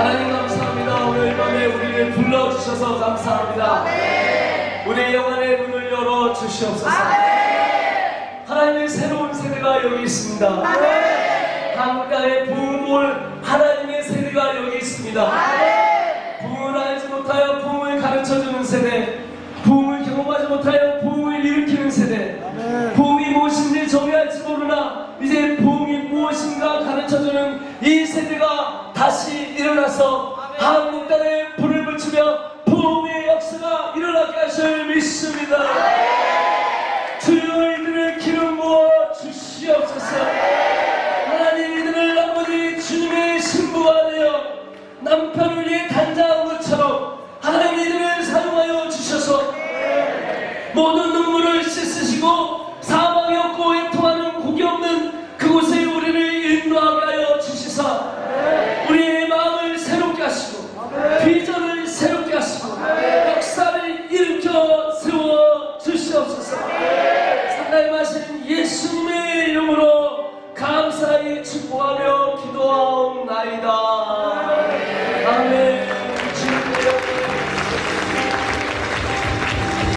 하나님 감사합니다. 오늘 밤에 우리를 불러주셔서 감사합니다. 우리 영안의 문을 열어 주시옵소서. 하나님의 새로운 세대가 여기 있습니다. 강가에 부흥을 하나님의 세대가 여기 있습니다. 부흥을 알지 못하여 부흥을 가르쳐주는 세대, 부흥을 경험하지 못하여 부흥을 일으키는 세대, 아멘. 부흥이 무엇인지 정의할지 모르나 이제 부흥이 무엇인가 가르쳐주는 이 세대가 다시 일어나서 한국 땅에 불을 붙이며 부흥의 역사가 일어나게 하실 믿습니다. 주여 이들을 기름 부어 주시옵소서. 하나님 이들을 아버지 주님의 신부가 되어 남편을 위해 단장한 것처럼 하나님 이들을 사용하여 주셔서 모든 눈물을 씻으시고 축복하며 기도하옵나이다. 아멘.